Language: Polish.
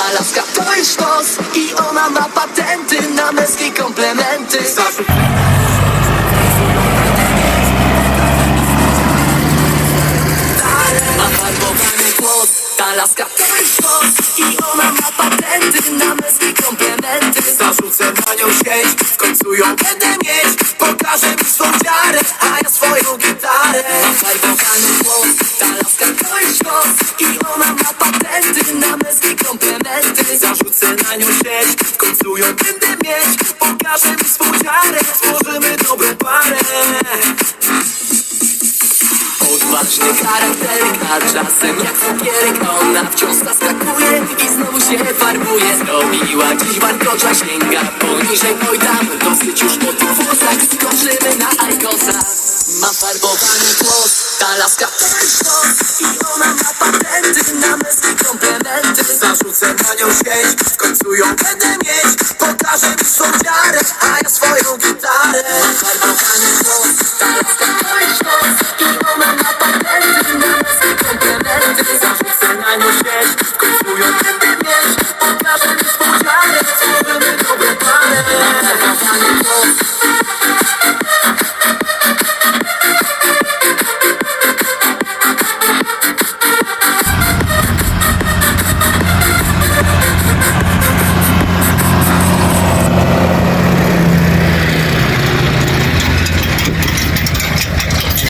Ta laska to jest sztos I ona ma patenty na męskie komplementy. Ma farbowany głos. Ta laska to jest sztos I ona ma patenty na męskie komplementy. Zarzucę na nią sieć, w końcu ją będę mieć. Pokażę mi swą wiarę, a ja swoją gitarę. Ma Zarzucę na nią sieć, w końcu ją będę mieć. Pokażę mi swą wiarę, stworzymy dobrą parę Odważny charakterek, a czasem jak cukierek Ona wciąż zaskakuje i znowu się farbuje. Zrobiła dziś warkocza, sięga poniżej. Oj tam, dosyć już po tych włosach Skoczymy na Ajkosa Ma farbowany głos, ta laska sztos I ona ma patenty na komplementy Zarzucę